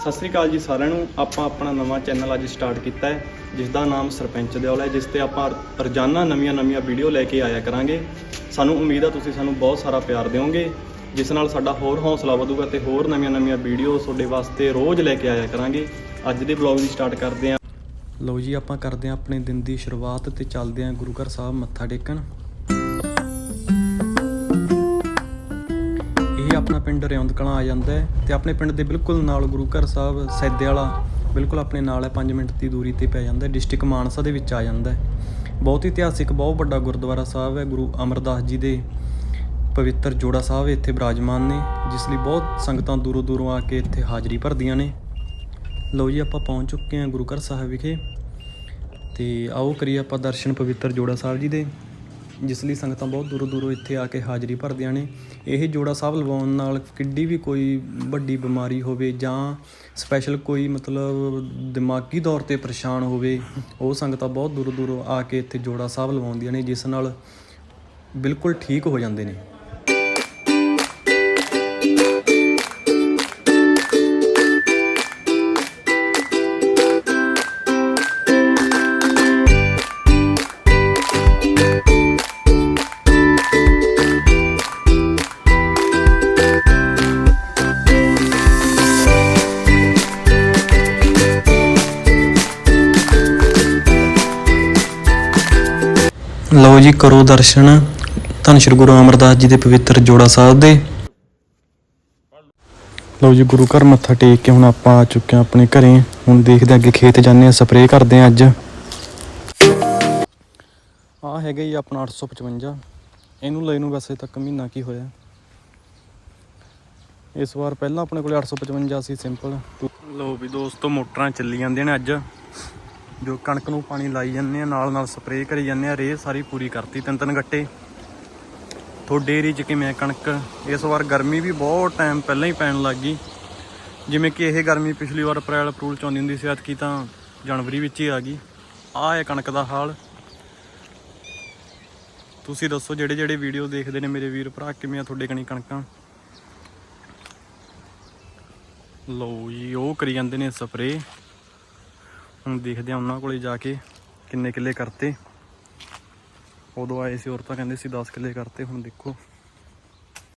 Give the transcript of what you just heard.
ਸਤਿ ਸ੍ਰੀ ਅਕਾਲ ਜੀ ਸਾਰਿਆਂ ਨੂੰ। ਆਪਾਂ ਆਪਣਾ ਨਵਾਂ ਚੈਨਲ ਅੱਜ ਸਟਾਰਟ ਕੀਤਾ ਹੈ ਜਿਸ ਦਾ ਨਾਮ ਸਰਪੰਚ ਦਿਓਲ ਹੈ, ਜਿਸ ਤੇ ਆਪਾਂ ਰੋਜ਼ਾਨਾ ਨਵੀਆਂ-ਨਵੀਆਂ ਵੀਡੀਓ ਲੈ ਕੇ ਆਇਆ ਕਰਾਂਗੇ। ਸਾਨੂੰ ਉਮੀਦ ਆ ਤੁਸੀਂ ਸਾਨੂੰ ਬਹੁਤ ਸਾਰਾ ਪਿਆਰ ਦਿਓਗੇ, ਜਿਸ ਨਾਲ ਸਾਡਾ ਹੋਰ ਹੌਸਲਾ ਵਧੂਗਾ ਤੇ ਹੋਰ ਨਵੀਆਂ-ਨਵੀਆਂ ਵੀਡੀਓ ਤੁਹਾਡੇ ਵਾਸਤੇ ਰੋਜ਼ ਲੈ ਕੇ ਆਇਆ ਕਰਾਂਗੇ। ਅੱਜ ਦੇ ਬਲੌਗ ਦੀ ਸਟਾਰਟ ਕਰਦੇ ਹਾਂ। ਲਓ ਜੀ, ਆਪਾਂ ਕਰਦੇ ਹਾਂ ਆਪਣੇ ਦਿਨ ਦੀ ਸ਼ੁਰੂਆਤ ਤੇ ਚੱਲਦੇ ਹਾਂ ਗੁਰੂ ਘਰ ਸਾਹਿਬ ਮੱਥਾ ਟੇਕਣ। ਆਪਣਾ ਪਿੰਡ ਰਿਉਂਦ ਕਲਾਂ ਆ ਜਾਂਦਾ ਹੈ ਤੇ ਆਪਣੇ ਪਿੰਡ ਦੇ ਬਿਲਕੁਲ ਨਾਲ ਗੁਰੂ ਘਰ ਸਾਹਿਬ ਸੈਦੇ ਵਾਲਾ ਬਿਲਕੁਲ ਆਪਣੇ ਨਾਲ ਹੈ 5 ਮਿੰਟ ਦੀ ਦੂਰੀ ਤੇ ਪੈ ਜਾਂਦਾ ਹੈ, ਡਿਸਟ੍ਰਿਕਟ ਮਾਨਸਾ ਦੇ ਵਿੱਚ ਆ ਜਾਂਦਾ ਹੈ। ਬਹੁਤ ਇਤਿਹਾਸਿਕ, ਬਹੁਤ ਵੱਡਾ ਗੁਰਦੁਆਰਾ ਸਾਹਿਬ ਹੈ, ਗੁਰੂ ਅਮਰਦਾਸ ਜੀ ਦੇ ਪਵਿੱਤਰ ਜੋੜਾ ਸਾਹਿਬ ਇੱਥੇ ਬਿਰਾਜਮਾਨ ਨੇ, ਜਿਸ ਲਈ ਬਹੁਤ ਸੰਗਤਾਂ ਦੂਰੋਂ ਦੂਰੋਂ ਆ ਕੇ ਇੱਥੇ ਹਾਜ਼ਰੀ ਭਰਦੀਆਂ ਨੇ। ਲਓ ਜੀ, ਆਪਾਂ ਪਹੁੰਚ ਚੁੱਕੇ ਹਾਂ ਗੁਰੂ ਘਰ ਸਾਹਿਬ ਵਿਖੇ ਤੇ ਆਓ ਕਰੀਏ ਆਪਾਂ ਦਰਸ਼ਨ ਪਵਿੱਤਰ ਜੋੜਾ ਸਾਹਿਬ ਜੀ ਦੇ। ਜਿਸ ਲਈ ਸੰਗਤਾਂ ਬਹੁਤ ਦੂਰੋਂ ਦੂਰੋਂ ਇੱਥੇ ਆ ਕੇ ਹਾਜ਼ਰੀ ਭਰਦੀਆਂ ਨੇ। ਇਹ ਜੋੜਾ ਸਾਹਿਬ ਲਵਾਉਣ ਨਾਲ ਕਿੱਡੀ ਵੀ ਕੋਈ ਵੱਡੀ ਬਿਮਾਰੀ ਹੋਵੇ ਜਾਂ ਸਪੈਸ਼ਲ ਕੋਈ ਮਤਲਬ ਦਿਮਾਗੀ ਤੌਰ ਤੇ ਪਰੇਸ਼ਾਨ ਹੋਵੇ, ਉਹ ਸੰਗਤਾਂ ਬਹੁਤ ਦੂਰੋਂ ਦੂਰੋਂ ਆ ਕੇ ਇੱਥੇ ਜੋੜਾ ਸਾਹਿਬ ਲਵਾਉਂਦੀਆਂ ਨੇ, ਜਿਸ ਨਾਲ ਬਿਲਕੁਲ ਠੀਕ ਹੋ ਜਾਂਦੇ ਨੇ। ਲਓ ਜੀ, ਕਰੋ ਦਰਸ਼ਨ। ਧੰਨ ਸ਼੍ਰੀ ਗੁਰੂ ਅਮਰਦਾਸ ਜੀ ਦੇ ਪਵਿੱਤਰ ਜੋੜਾ ਸਾਹਿਬ ਦੇ। ਲਓ ਜੀ, ਗੁਰੂ ਘਰ ਮੱਥਾ ਟੇਕ ਕੇ ਹੁਣ ਆਪਾਂ ਆ ਚੁੱਕੇ ਹਾਂ ਆਪਣੇ ਘਰੇ। ਹੁਣ ਦੇਖਦੇ ਅੱਗੇ ਖੇਤ ਜਾਂਦੇ ਆ ਸਪਰੇਅ ਕਰਦੇ ਆ ਅੱਜ। ਆ ਹੈਗਾ ਜੀ ਆਪਣਾ 855 ਇਹਨੂੰ ਲਈ ਨੂੰ ਵੈਸੇ ਤੱਕ ਮਹੀਨਾ ਕੀ ਹੋਇਆ। ਇਸ ਵਾਰ ਪਹਿਲਾਂ ਆਪਣੇ ਕੋਲੇ 855 ਸੀ ਸਿੰਪਲ ਲਓ ਵੀ ਦੋਸਤੋ, ਮੋਟਰਾਂ ਚੱਲੀ ਜਾਂਦੀਆਂ ਨੇ ਅੱਜ। ਜੋ ਕਣਕ ਨੂੰ ਪਾਣੀ ਲਾਈ ਜਾਂਦੇ ਆ, ਨਾਲ ਨਾਲ ਸਪਰੇਅ ਕਰੀ ਜਾਂਦੇ ਆ, ਰੇਹ ਸਾਰੀ ਪੂਰੀ ਕਰਤੀ, ਤਿੰਨ ਤਿੰਨ ਗੱਟੇ। ਤੁਹਾਡੇ ਏਰੀਏ 'ਚ ਕਿਵੇਂ ਆ ਕਣਕ? ਇਸ ਵਾਰ ਗਰਮੀ ਵੀ ਬਹੁਤ ਟਾਈਮ ਪਹਿਲਾਂ ਹੀ ਪੈਣ ਲੱਗ ਗਈ। ਜਿਵੇਂ ਕਿ ਇਹ ਗਰਮੀ ਪਿਛਲੀ ਵਾਰ ਅਪ੍ਰੈਲ, ਅਪਰੂਲ ਚ ਆਉਂਦੀ ਹੁੰਦੀ ਸੀ ਅੱਜ ਕੀ ਤਾਂ ਜਨਵਰੀ ਵਿੱਚ ਹੀ ਆ ਗਈ। ਆਹ ਹੈ ਕਣਕ ਦਾ ਹਾਲ। ਤੁਸੀਂ ਦੱਸੋ, ਜਿਹੜੇ ਜਿਹੜੇ ਵੀਡੀਓ ਦੇਖਦੇ ਨੇ ਮੇਰੇ ਵੀਰ ਭਰਾ, ਕਿਵੇਂ ਆ ਤੁਹਾਡੇ ਕਣੀ ਕਣਕਾਂ? ਲਓ ਜੀ, ਉਹ ਕਰੀ ਜਾਂਦੇ ਨੇ ਸਪਰੇਅ ਹੁਣ ਦੇਖਦੇ ਆ ਉਹਨਾਂ ਕੋਲੇ ਜਾ ਕੇ ਕਿੰਨੇ ਕਿੱਲੇ ਕਰਤੇ। ਉਦੋਂ ਆਏ ਸੀ ਔਰਤਾਂ ਕਹਿੰਦੇ ਸੀ 10 ਕਿੱਲੇ ਕਰਤੇ, ਹੁਣ ਦੇਖੋ।